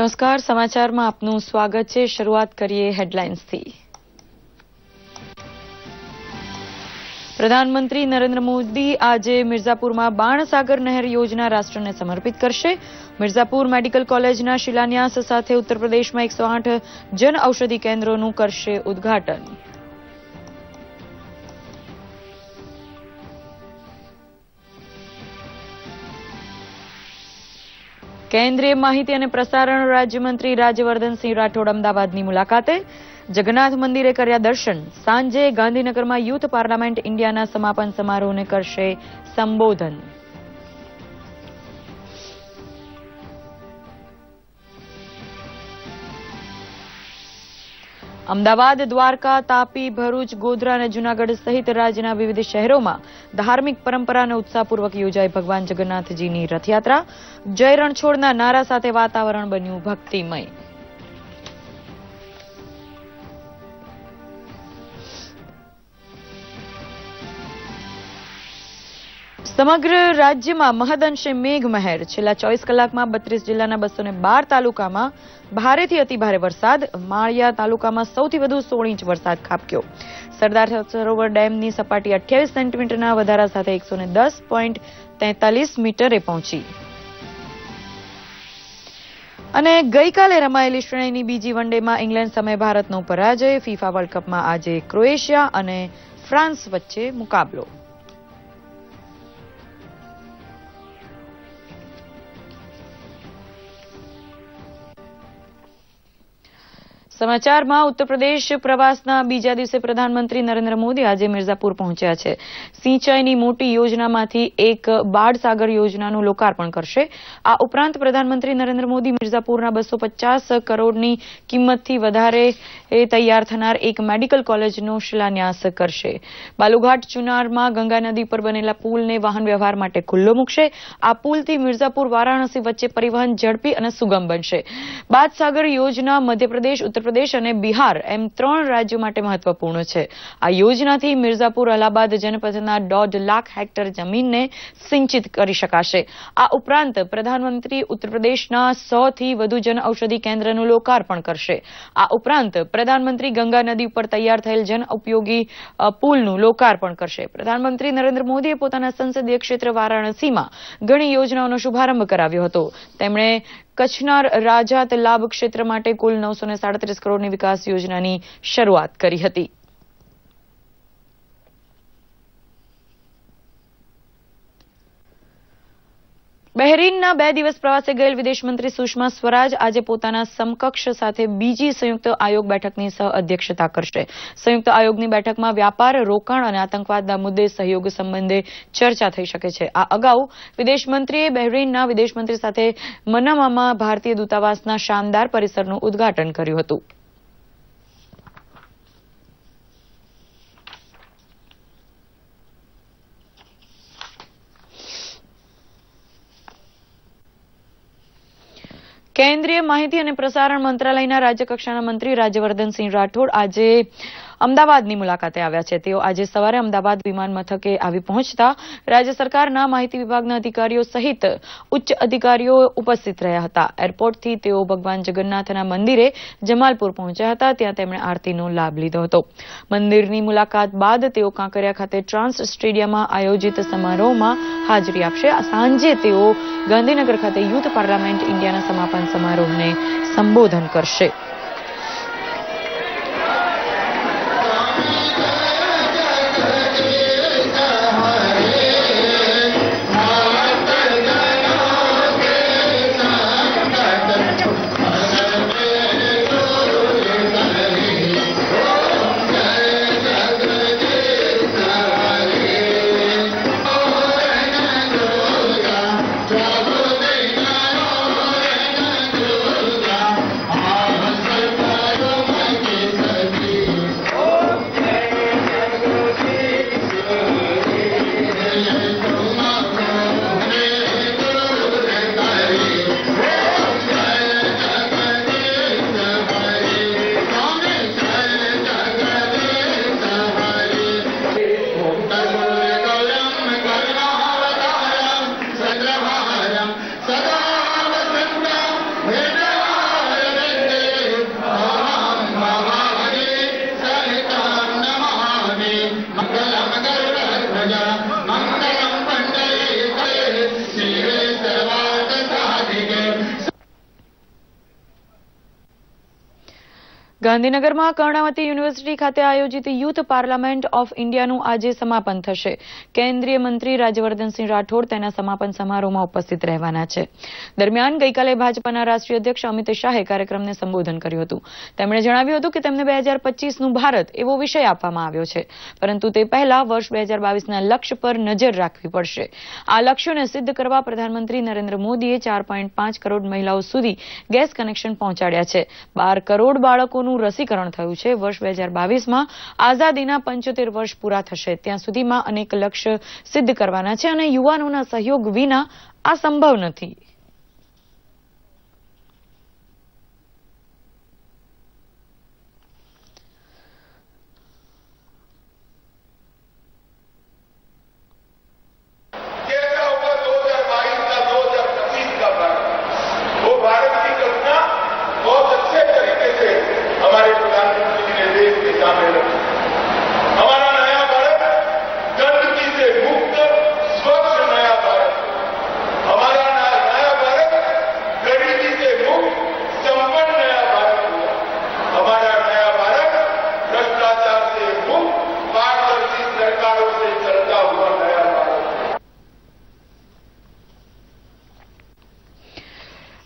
નમસ્કાર, સમાચારમાં આપનું સ્વાગત છે. શરૂઆત કરીએ હેડલાઇન્સથી. પ્રધાનમંત્રી નરેન્દ્ર મોદી આજે મિર્ઝાપુરમાં બાણસાગર નહેર યોજના રાષ્ટ્રને સમર્પિત કરશે. મિર્ઝાપુર મેડિકલ કોલેજના શિલાન્યાસ સાથે ઉત્તર પ્રદેશમાં એકસો આઠ જન ઔષધિ કેન્દ્રોનું કરશે ઉદ્ઘાટન. કેન્દ્રીય માહિતી અને પ્રસારણ રાજ્યમંત્રી રાજ્યવર્ધનસિંહ રાઠોડ અમદાવાદની મુલાકાતે જગન્નાથ મંદિરે કર્યા દર્શન. સાંજે ગાંધીનગરમાં યુથ પાર્લામેન્ટ ઇન્ડિયાના સમાપન સમારોહને કરશે સંબોધન. અમદાવાદ, દ્વારકા, તાપી, ભરૂચ, ગોધરા અને જૂનાગઢ સહિત રાજ્યના વિવિધ શહેરોમાં ધાર્મિક પરંપરા અને ઉત્સાહપૂર્વક યોજાઈ ભગવાન જગન્નાથજીની રથયાત્રા. જય રણછોડના નારા સાથે વાતાવરણ બન્યું ભક્તિમય. સમગ્ર રાજ્યમાં મહદઅંશે મેઘમહેર. છેલ્લા ચોવીસ કલાકમાં બત્રીસ જિલ્લાના બસો બાર તાલુકામાં ભારેથી અતિભારે વરસાદ. માળિયા તાલુકામાં સૌથી વધુ સોળ ઇંચ વરસાદ ખાબક્યો. સરદાર સરોવર ડેમની સપાટી અઠ્યાવીસ સેન્ટીમીટરના વધારા સાથે એકસો દસ મીટરે પહોંચી. અને ગઈકાલે રમાયેલી શ્રેણીની બીજી વનડેમાં ઇંગ્લેન્ડ સામે ભારતનો પરાજય. ફીફા વર્લ્ડ કપમાં આજે ક્રોએશિયા અને ફ્રાન્સ વચ્ચે મુકાબલો. સમાચારમાં ઉત્તર પ્રદેશ પ્રવાસના બીજા દિવસે પ્રધાનમંત્રી નરેન્દ્ર મોદી આજે મિર્ઝાપુર પહોંચ્યા છે. સિંચાઈની મોટી યોજનામાંથી એક બાળસાગર યોજનાનું લોકાર્પણ કરશે. આ ઉપરાંત પ્રધાનમંત્રી નરેન્દ્ર મોદી મિર્ઝાપુરના બસો કરોડની કિંમતથી વધારે તૈયાર થનાર એક મેડિકલ કોલેજનો શિલાન્યાસ કરશે. બાલુઘાટ ચુનારમાં ગંગા નદી પર બનેલા પુલને વાહન વ્યવહાર માટે ખુલ્લો મૂકશે. આ પુલથી મિર્ઝાપુર વારાણસી વચ્ચે પરિવહન ઝડપી અને સુગમ બનશે. બાદસાગર યોજના મધ્યપ્રદેશ ઉત્તર પ્રદેશ અને બિહાર એમ ત્રણ રાજ્યો માટે મહત્વપૂર્ણ છે. આ યોજનાથી મિર્ઝાપુર, અલ્હાબાદ જનપદના દોઢ લાખ હેક્ટર જમીનને સિંચિત કરી શકાશે. આ ઉપરાંત પ્રધાનમંત્રી ઉત્તર પ્રદેશના સોથી વધુ જન ઔષધિ કેન્દ્રનું લોકાર્પણ કરશે. આ ઉપરાંત પ્રધાનમંત્રી ગંગા નદી ઉપર તૈયાર થયેલ જન ઉપયોગી પુલનું લોકાર્પણ કરશે. પ્રધાનમંત્રી નરેન્દ્ર મોદીએ પોતાના સંસદીય ક્ષેત્ર વારાણસીમાં ઘણી યોજનાઓનો શુભારંભ કરાવ્યો હતો. તેમણે કચ્છના રાજાત લાભ ક્ષેત્ર માટે કુલ નવસો સાડત્રીસ કરોડની વિકાસ યોજનાની શરૂઆત કરી હતી. બહેરીનના બે દિવસ પ્રવાસે ગયેલ વિદેશમંત્રી સુષ્મા સ્વરાજ આજે પોતાના સમકક્ષ સાથે બીજી સંયુક્ત આયોગ બેઠકની સહ અધ્યક્ષતા કરશે. સંયુક્ત આયોગની બેઠકમાં વ્યાપાર, રોકાણ અને આતંકવાદના મુદ્દે સહયોગ સંબંધે ચર્ચા થઈ શકે છે. આ અગાઉ વિદેશમંત્રીએ બહેરીનના વિદેશમંત્રી સાથે મનામામાં ભારતીય દૂતાવાસના શાનદાર પરિસરનું ઉદઘાટન કર્યું હતું. કેન્દ્રીય માહિતી અને પ્રસારણ મંત્રાલયના રાજ્યકક્ષાના મંત્રી રાજ્યવર્ધનસિંહ રાઠોડ આજે અમદાવાદની મુલાકાતે આવ્યા છે. તેઓ આજે સવારે અમદાવાદ વિમાન મથકે આવી પહોંચતા રાજ્ય સરકારના માહિતી વિભાગના અધિકારીઓ સહિત ઉચ્ચ અધિકારીઓ ઉપસ્થિત રહ્યા હતા. એરપોર્ટથી તેઓ ભગવાન જગન્નાથના મંદિરે જમાલપુર પહોંચ્યા હતા. ત્યાં તેમણે આરતીનો લાભ લીધો હતો. મંદિરની મુલાકાત બાદ તેઓ કાંકરિયા ખાતે ટ્રાન્સ સ્ટેડિયમમાં આયોજિત સમારોહમાં હાજરી આપશે. સાંજે તેઓ ગાંધીનગર ખાતે યુથ પાર્લામેન્ટ ઇન્ડિયાના સમાપન સમારોહને સંબોધન કરશે. ગાંધીનગરમાં કર્ણાવતી યુનિવર્સિટી ખાતે આયોજિત યુથ પાર્લામેન્ટ ઓફ ઇન્ડિયાનું આજે સમાપન થશે. કેન્દ્રીય મંત્રી રાજ્યવર્ધનસિંહ રાઠોડ તેના સમાપન સમારોહમાં ઉપસ્થિત રહેવાના છે. દરમિયાન ગઈકાલે ભાજપાના રાષ્ટ્રીય અધ્યક્ષ અમિત શાહે કાર્યક્રમને સંબોધન કર્યું હતું. તેમણે જણાવ્યું હતું કે તેમને બે હજાર પચીસનું ભારત એવો વિષય આપવામાં આવ્યો છે. પરંતુ તે પહેલા વર્ષ બે હજાર બાવીસના લક્ષ્ય પર નજર રાખવી પડશે. આ લક્ષ્યોને સિદ્ધ કરવા પ્રધાનમંત્રી નરેન્દ્ર મોદીએ ચાર પોઈન્ટ પાંચ કરોડ મહિલાઓ સુધી ગેસ કનેક્શન પહોંચાડ્યા છે. બાર કરોડ બાળકોનું રસીકરણ થયું છે. વર્ષ બે હજાર બાવીસમાં આઝાદીના પંચોતેર વર્ષ પૂરા થશે. ત્યાં સુધીમાં અનેક લક્ષ્ય સિદ્ધ કરવાના છે અને યુવાનોના સહયોગ વિના આ સંભવ નથી.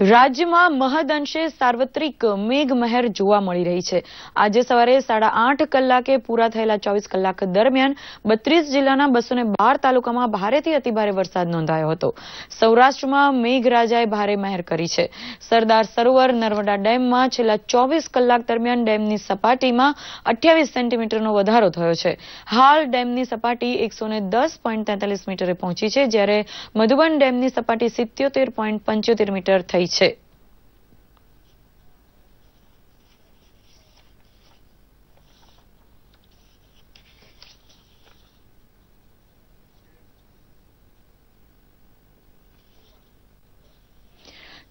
રાજ્યમાં મહદઅંશે સાર્વત્રિક મેઘમહેર જોવા મળી રહી છે. આજે સવારે સાડા આઠ કલાકે પૂરા થયેલા ચોવીસ કલાક દરમિયાન બત્રીસ જિલ્લાના બસો બાર તાલુકામાં ભારેથી અતિભારે વરસાદ નોંધાયો હતો. સૌરાષ્ટ્રમાં મેઘરાજાએ ભારે મહેર કરી છે. સરદાર સરોવર નર્મદા ડેમમાં છેલ્લા ચોવીસ કલાક દરમિયાન ડેમની સપાટીમાં અઠ્યાવીસ સેન્ટીમીટરનો વધારો થયો છે. હાલ ડેમની સપાટી એકસો મીટરે પહોંચી છે, જ્યારે મધુબન ડેમની સપાટી સિત્યોતેર મીટર થઈ છે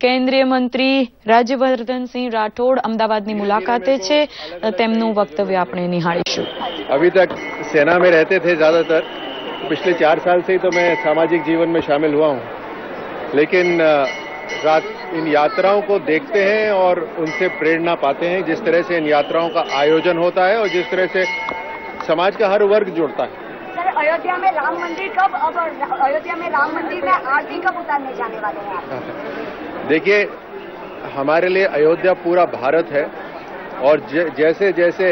કેન્દ્રીય મંત્રી રાજ્યવર્ધનસિંહ રાઠોડ અમદાવાદની મુલાકાતે છે તેમનું વક્તવ્ય આપણે નિહાળીશું अभी तक सेना में रहते थे ज्यादातर पिछले चार साल से ही तो मैं सामाजिक जीवन में शामिल हुआ हूँ लेकिन अ, रात इन यात्राओं को देखते हैं और उनसे प्रेरणा पाते हैं जिस तरह से इन यात्राओं का आयोजन होता है और जिस तरह से समाज का हर वर्ग जुड़ता है। सर अयोध्या में राम मंदिर कब अब अयोध्या में राम मंदिर में आरती कब उतारने जाने वाले हैं देखिए हमारे लिए अयोध्या पूरा भारत है और जैसे जैसे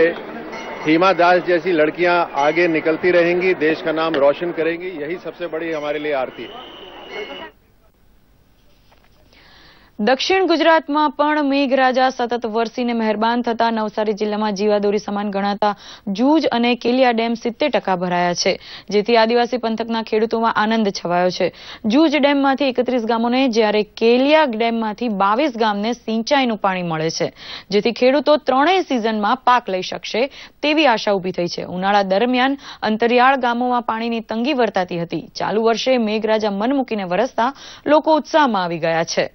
हिमा दास जैसी लड़कियाँ आगे निकलती रहेंगी देश का नाम रोशन करेंगी यही सबसे बड़ी हमारे लिए आरती है। દક્ષિણ ગુજરાતમાં પણ મેઘરાજા સતત વરસીને મહેરબાન થતા નવસારી જિલ્લામાં જીવાદોરી સમાન ગણાતા જૂજ અને કેલિયા ડેમ સિત્તેર ટકા ભરાયા છે, જેથી આદિવાસી પંથકના ખેડૂતોમાં આનંદ છવાયો છે. જૂજ ડેમમાંથી એકત્રીસ ગામોને જ્યારે કેલિયા ડેમમાંથી બાવીસ ગામને સિંચાઈનું પાણી મળે છે, જેથી ખેડૂતો ત્રણેય સિઝનમાં પાક લઈ શકશે તેવી આશા ઊભી થઈ છે. ઉનાળા દરમિયાન અંતરિયાળ ગામોમાં પાણીની તંગી વર્તાતી હતી. ચાલુ વર્ષે મેઘરાજા મન મૂકીને વરસતા લોકો ઉત્સાહમાં આવી ગયા છે.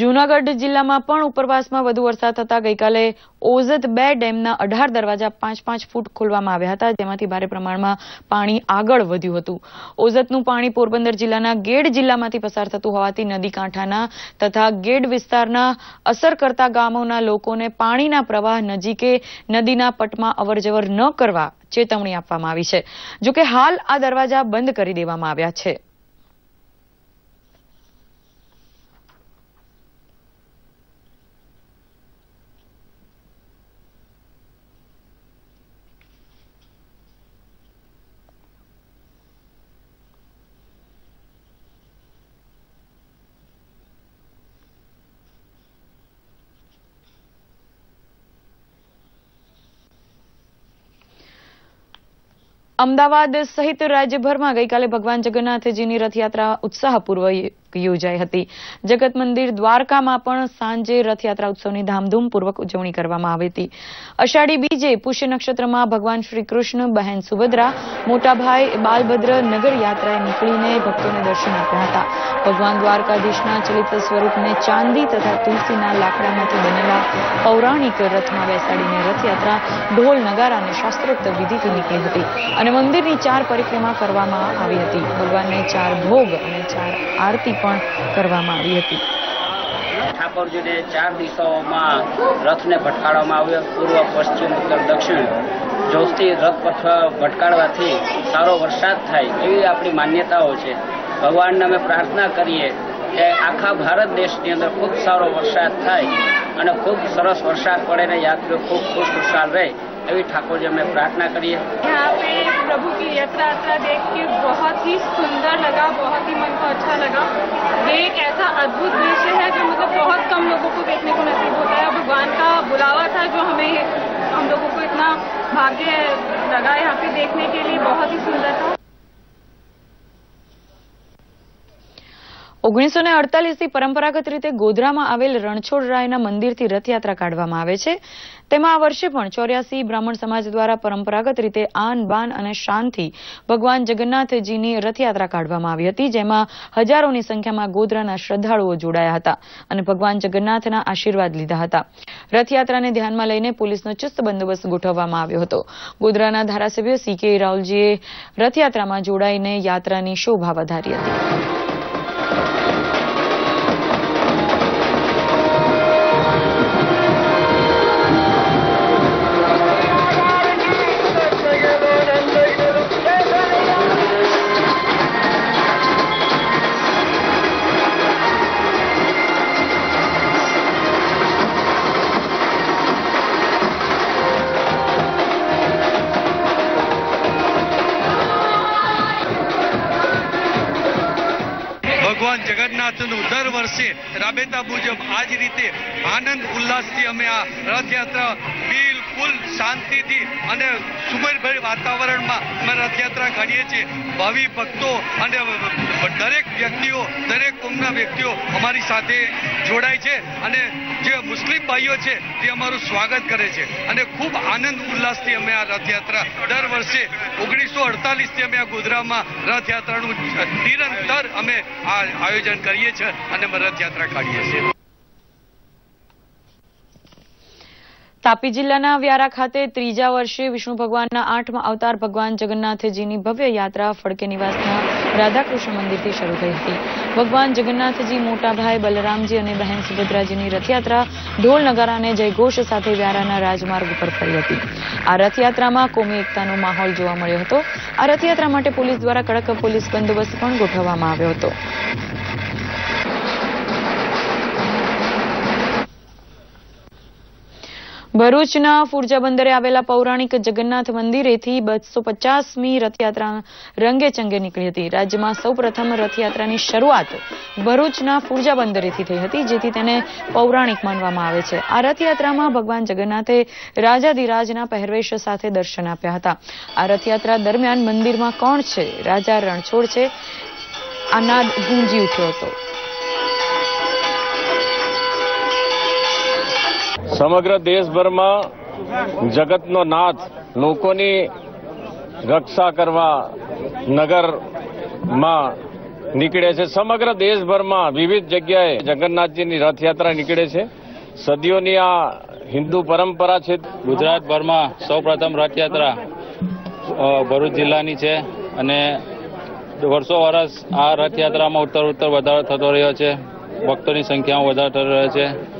જૂનાગઢ જિલ્લામાં પણ ઉપરવાસમાં વધુ વરસાદ થતા ગઈકાલે ઓઝત બે ડેમના અઢાર દરવાજા પાંચ પાંચ ફૂટ ખોલવામાં આવ્યા હતા, જેમાંથી ભારે પ્રમાણમાં પાણી આગળ વધ્યું હતું. ઓઝતનું પાણી પોરબંદર જિલ્લાના ગેડ જિલ્લામાંથી પસાર થતું હોવાથી નદી કાંઠાના તથા ગેડ વિસ્તારના અસર કરતા ગામોના લોકોને પાણીના પ્રવાહ નજીકે નદીના પટમાં અવરજવર ન કરવા ચેતવણી આપવામાં આવી છે. જોકે હાલ આ દરવાજા બંધ કરી દેવામાં આવ્યા છે. અમદાવાદ સહિત રાજ્યભરમાં ગઈકાલે ભગવાન જગન્નાથજીની રથયાત્રા ઉત્સાહપૂર્વક યોજાઈ હતી. જગત મંદિર દ્વારકામાં પણ સાંજે રથયાત્રા ઉત્સવની ધામધૂમપૂર્વક ઉજવણી કરવામાં આવી હતી. અષાઢી બીજે પુષ્ય નક્ષત્રમાં ભગવાન શ્રી બહેન સુભદ્રા, મોટાભાઈ બાલભદ્ર નગર યાત્રાએ નીકળીને ભક્તોને દર્શન આપ્યા હતા. ભગવાન દ્વારકાધીશના ચલિત સ્વરૂપને ચાંદી તથા તુલસીના લાકડામાંથી બનેલા પૌરાણિક રથમાં બેસાડીને રથયાત્રા ઢોલ, નગારા અને શાસ્ત્રોક્ત વિધિથી નીકળી હતી અને મંદિરની ચાર પરિક્રમા કરવામાં આવી હતી. ભગવાનને ચાર ભોગ અને ચાર આરતી પણ કરવામાં આવી હતી. ઠાકોરજીને ચાર દિશાઓમાં રથને ભટકાડવામાં આવ્યો. પૂર્વ, પશ્ચિમ, ઉત્તર, દક્ષિણ. જોશથી રથ ભટકાડવાથી સારો વરસાદ થાય એવી આપણી માન્યતાઓ છે. ભગવાનને અમે પ્રાર્થના કરીએ કે આખા ભારત દેશની અંદર ખૂબ સારો વરસાદ થાય અને ખૂબ સરસ વરસાદ પડે ને યાત્રીઓ ખૂબ ખુશ ખુશાલ રહે. એવી ઠાકોરજી અમે પ્રાર્થના કરીએ यहाँ पे प्रभु की यात्रा यात्रा देख के बहुत ही सुंदर लगा बहुत ही मन को अच्छा लगा ये एक ऐसा अद्भुत दृश्य है जो मतलब बहुत कम लोगों को देखने को नसीब होता है भगवान का बुलावा था जो हमें हम लोगों को इतना भाग्य लगा यहाँ पे देखने के लिए बहुत ही सुंदर था ઓગણીસો ને અડતાલીસથી પરંપરાગત રીતે ગોધરામાં આવેલ રણછોડરાયના મંદિરથી રથયાત્રા કાઢવામાં આવે છે. તેમાં આ વર્ષે પણ ચોર્યાસી બ્રાહ્મણ સમાજ દ્વારા પરંપરાગત રીતે આન, બાન અને શાનથી ભગવાન જગન્નાથજીની રથયાત્રા કાઢવામાં આવી હતી, જેમાં હજારોની સંખ્યામાં ગોધરાના શ્રદ્ધાળુઓ જોડાયા હતા અને ભગવાન જગન્નાથના આશીર્વાદ લીધા હતા. રથયાત્રાને ધ્યાનમાં લઈને પોલીસનો ચુસ્ત બંદોબસ્ત ગોઠવવામાં આવ્યો હતો. ગોધરાના ધારાસભ્ય સી કે રાવલજીએ રથયાત્રામાં જોડાઈને યાત્રાની શોભા વધારી હતી. રાબેતા મુજબ આ જ રીતે આનંદ ઉલ્લાસથી અમે આ રથયાત્રા બિલકુલ શાંતિથી અને સુમેરભર વાતાવરણમાં અમે રથયાત્રા કાઢીએ છીએ. ભાવિ ભક્તો અને દરેક વ્યક્તિઓ, દરેક કોમના વ્યક્તિઓ અમારી સાથે જોડાય છે અને જે મુસ્લિમ ભાઈઓ છે, તે અમારું સ્વાગત કરે છે. અને ખૂબ આનંદ ઉલ્લાસથી અમે આ રથયાત્રા દર વર્ષે ઓગણીસો અડતાલીસથી અમે આ ગોધરામાં રથયાત્રાનું નિરંતર અમે આ આયોજન કરીએ છીએ અને અમે રથયાત્રા કાઢીએ છીએ. તાપી જિલ્લાના વ્યારા ખાતે ત્રીજા વર્ષે વિષ્ણુ ભગવાનના આઠમા અવતાર ભગવાન જગન્નાથજીની ભવ્ય યાત્રા, ફડકે નિવાસના રાધાકૃષ્ણ મંદિરથી શરૂ થઈ હતી. ભગવાન જગન્નાથજી મોટા ભાઈ બલરામજી અને બહેન સુભદ્રાજીની રથયાત્રા ઢોલ નગારા અને જયઘોષ સાથે વ્યારાના રાજમાર્ગ ઉપર ફરી હતી. આ રથયાત્રામાં કોમી એકતાનો માહોલ જોવા મળ્યો હતો. આ રથયાત્રા માટે પોલીસ દ્વારા કડક પોલીસ બંદોબસ્ત પણ ગોઠવવામાં આવ્યો હતો. ભરૂચના ફુરજા બંદરે આવેલા પૌરાણિક જગન્નાથ મંદિરેથી બસો પચાસમી રથયાત્રા રંગે ચંગે નીકળી હતી. રાજ્યમાં સૌપ્રથમ રથયાત્રાની શરૂઆત ભરૂચના ફુરજા બંદરેથી થઈ હતી, જેથી તેને પૌરાણિક માનવામાં આવે છે. આ રથયાત્રામાં ભગવાન જગન્નાથે રાજાધિરાજના પહેરવેશ સાથે દર્શન આપ્યા હતા. આ રથયાત્રા દરમિયાન મંદિરમાં કોણ છે? રાજા રણછોડ છે. આ નાદ ગુંજી ઉઠ્યો હતો. સમગ્ર દેશભરમાં જગતનો નાથ, લોકોની રક્ષા કરવા નગરમાં નીકળે છે. સમગ્ર દેશભરમાં વિવિધ જગ્યાએ જગન્નાથજીની રથયાત્રા નીકળે છે. સદીઓની આ હિન્દુ પરંપરા છે. ગુજરાતભરમાં સૌપ્રથમ રથયાત્રા ભરૂચ જિલ્લાની છે અને વર્ષો વર્ષ આ રથયાત્રામાં ઉત્તર ઉત્તર વધારો થતો રહ્યો છે. ભક્તોની સંખ્યામાં વધારો થતો રહ્યો છે.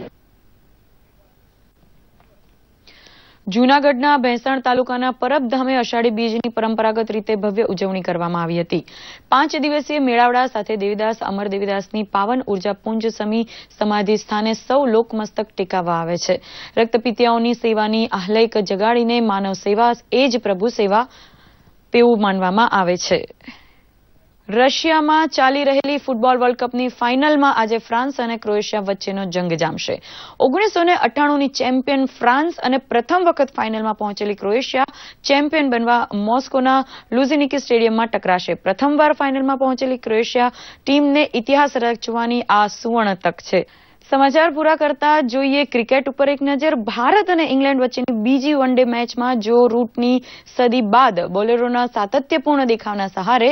જૂનાગઢના ભેંસણ તાલુકાના પરબધામે અષાઢી બીજની પરંપરાગત રીતે ભવ્ય ઉજવણી કરવામાં આવી હતી. પાંચ દિવસીય મેળાવડા સાથે દેવીદાસ, અમર દેવીદાસની પાવન ઊર્જા પુંજ સમી સમાધિ સ્થાને સૌ લોકમસ્તક ટેકાવવા આવે છે. રક્તપિતિયાઓની સેવાની આહ્લાઈક જગાડીને માનવ સેવા, એ જ પ્રભુ સેવા, તેવું માનવામાં આવે છે. રશિયામાં ચાલી રહેલી ફૂટબોલ વર્લ્ડ કપની ફાઇનલમાં આજે ફ્રાન્સ અને ક્રોએશિયા વચ્ચેનો જંગ જામશે. ઓગણીસો ને અઠ્ઠાણુંની ચેમ્પિયન ફ્રાન્સ અને પ્રથમ વખત ફાઇનલમાં પહોંચેલી ક્રોએશિયા ચેમ્પિયન બનવા મોસ્કોના લુઝિનિકી સ્ટેડિયમમાં ટકરાશે. પ્રથમવાર ફાઇનલમાં પહોંચેલી ક્રોએશિયા ટીમને ઇતિહાસ રચવાની આ સુવર્ણ તક છે. સમાચાર પૂરા કરતા જોઈએ ક્રિકેટ ઉપર એક નજર. ભારત અને ઇંગ્લેન્ડ વચ્ચેની બીજી વન ડે મેચમાં જો રૂટની સદી બાદ બોલેરોના સાતત્યપૂર્ણ દેખાવના સહારે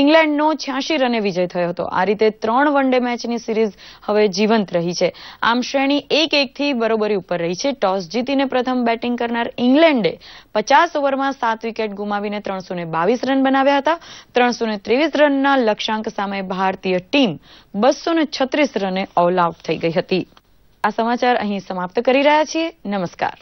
ઇંગ્લેન્ડનો છ્યાસી રને વિજય થયો હતો. આ રીતે ત્રણ વન ડે મેચની સિરીઝ હવે જીવંત રહી છે. આમ શ્રેણી એક એકથી બરોબરી ઉપર રહી છે. ટોસ જીતીને પ્રથમ બેટિંગ કરનાર ઇંગ્લેન્ડે પચાસ ઓવરમાં સાત વિકેટ ગુમાવીને ત્રણસો રન બનાવ્યા હતા. ત્રણસો ત્રેવીસ રનના લક્ષ્યાંક સામે ભારતીય ટીમ બસો છત્રીસ રને ઓલ આઉટ થઈ ગઈ હતી. આ સમાચાર અહીં સમાપ્ત કરી રહ્યા છીએ. નમસ્કાર.